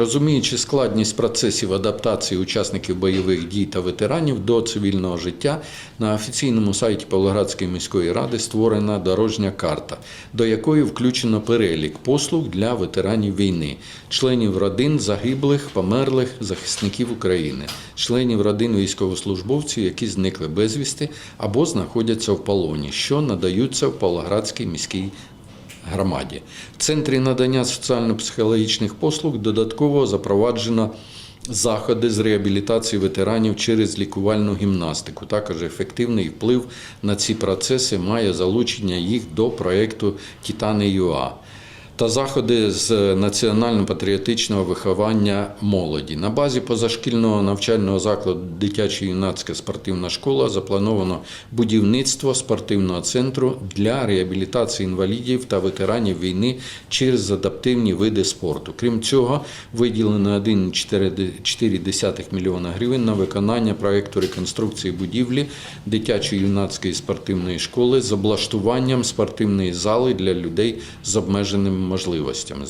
Розуміючи складність процесів адаптації учасників бойових дій та ветеранів до цивільного життя, на офіційному сайті Павлоградської міської ради створена дорожня карта, до якої включено перелік послуг для ветеранів війни, членів родин загиблих, померлих захисників України, членів родин військовослужбовців, які зникли безвісти або знаходяться в полоні, що надаються в Павлоградській міській громаді. В центрі надання соціально-психологічних послуг додатково запроваджено заходи з реабілітації ветеранів через лікувальну гімнастику. Також ефективний вплив на ці процеси має залучення їх до проєкту Титани ЮА та заходи з національно-патріотичного виховання молоді. На базі позашкільного навчального закладу дитячо-юнацька спортивна школа заплановано будівництво спортивного центру для реабілітації інвалідів та ветеранів війни через адаптивні види спорту. Крім цього, виділено 1,4 мільйона гривень на виконання проекту реконструкції будівлі дитячо-юнацької спортивної школи з облаштуванням спортивної зали для людей з обмеженими можливостями.